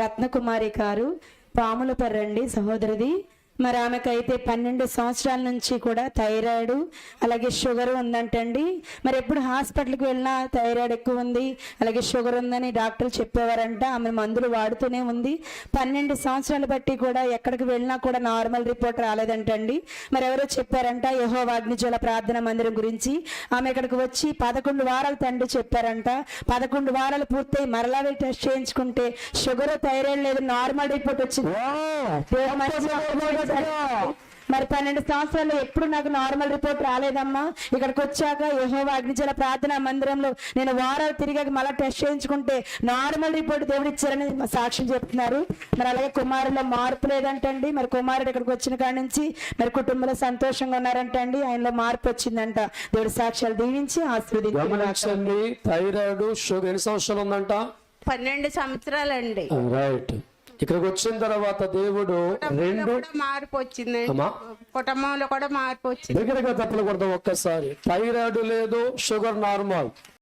రత్నకుమారి గారు పాములపర్రండి సహోదరిది. మరి ఆమెకైతే పన్నెండు సంవత్సరాల నుంచి కూడా థైరాయిడ్ అలాగే షుగర్ ఉందంటండి. మరి ఎప్పుడు హాస్పిటల్కి వెళ్ళినా థైరాయిడ్ ఎక్కువ ఉంది అలాగే షుగర్ ఉందని డాక్టర్ చెప్పేవారంట. ఆమె మందులు వాడుతూనే ఉంది. పన్నెండు సంవత్సరాలు బట్టి కూడా ఎక్కడికి వెళ్ళినా కూడా నార్మల్ రిపోర్ట్ రాలేదంటండి. మరి ఎవరో చెప్పారంట యహో వాగ్నిజల ప్రార్థన మందిరం గురించి. ఆమె ఇక్కడికి వచ్చి పదకొండు వారాలు తండ్రి చెప్పారంట. పదకొండు వారాలు పూర్తయి మరలా వెళ్ళి టెస్ట్ చేయించుకుంటే షుగర్ థైరాయిడ్ లేదు నార్మల్ రిపోర్ట్ వచ్చింది. మరి పన్నెండు సంవత్సరాలు ఎప్పుడు నాకు నార్మల్ రిపోర్ట్ రాలేదమ్మా? ఇక్కడికి వచ్చాక యహో అగ్నిజల ప్రార్థన మందిరంలో నేను వారాలు తిరిగాక మళ్ళీ టెస్ట్ చేయించుకుంటే నార్మల్ రిపోర్ట్ దేవుడు ఇచ్చారని సాక్ష్యం చెప్తున్నారు. మరి అలాగే కుమారులో మార్పు లేదంటండి. మరి కుమారుడు ఇక్కడికి వచ్చిన కాడి నుంచి మరి కుటుంబంలో సంతోషంగా ఉన్నారంటండి. ఆయనలో మార్పు వచ్చిందంట. దేవుడి సాక్ష్యాలు దీవించి ఆశీర్వదించి గమనించండి థైరాయిడ్ షుగర్ ఎన్ని సంవత్సరాలు ఉందంట? పన్నెండు సంవత్సరాలండి. రైట్ ఇక్కడికి వచ్చిన తర్వాత దేవుడు రెండు మార్పు వచ్చిందండి. అమ్మా. కుటుంబంలో కూడా మార్పు వచ్చింది. దగ్గరగా తప్పలు కొడదాం ఒక్కసారి. థైరాయిడ్ లేదు షుగర్ నార్మల్.